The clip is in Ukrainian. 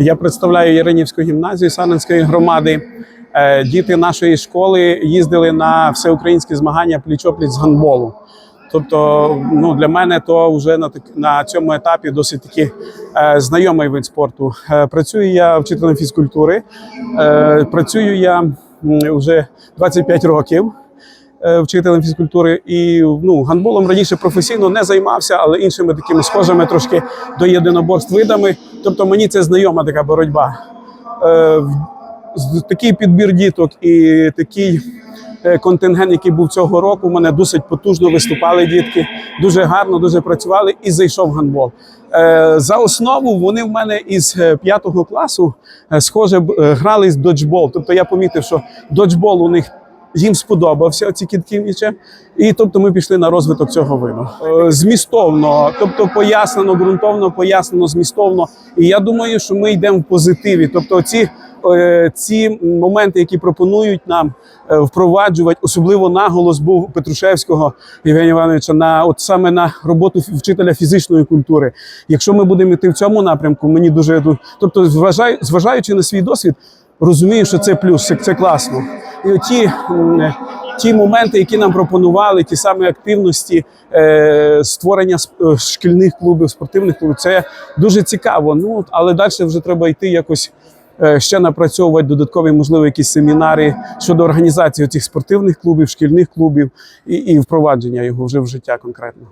Я представляю Яринівську гімназію Сарненської громади. Е, Діти нашої школи їздили на всеукраїнські змагання пліч-опліч з гандболу. Тобто, ну для мене то вже на так- на цьому етапі досить таки е, знайомий вид спорту. Е, працюю я вчителем фізкультури. Е, працюю я вже 25 років е, вчителем фізкультури. І ну, гандболом раніше професійно не займався, але іншими такими схожими трошки до єдиноборств видами. Тобто мені це знайома така боротьба. Е, такий підбір діток і такий е, контингент, який був цього року, у мене досить потужно виступали дітки, дуже гарно, дуже працювали і зайшов гандбол. Е, За основу вони в мене із п'ятого класу схоже грали з доджбол. Тобто я помітив, що доджбол у них їм сподобався ці кітки м'яча, і тобто ми пішли на розвиток цього виду. Е, Змістовно, тобто пояснено, ґрунтовно, пояснено, змістовно. І я думаю, що ми йдемо в позитиві. Тобто, ці, е, ці моменти, які пропонують нам е, впроваджувати, особливо наголос був Петрушевського Євгенія Івановича на от саме на роботу вчителя фізичної культури. Якщо ми будемо йти в цьому напрямку, мені дуже тобто, зважаю, зважаючи на свій досвід, розумію, що це плюс, це класно. І оті ті моменти, які нам пропонували, ті самі активності е, створення е, шкільних клубів, спортивних клубів, це дуже цікаво. Ну але далі вже треба йти якось. е, Ще напрацьовувати додаткові, можливо, якісь семінари щодо організації цих спортивних клубів, шкільних клубів і, і впровадження його вже в життя конкретно.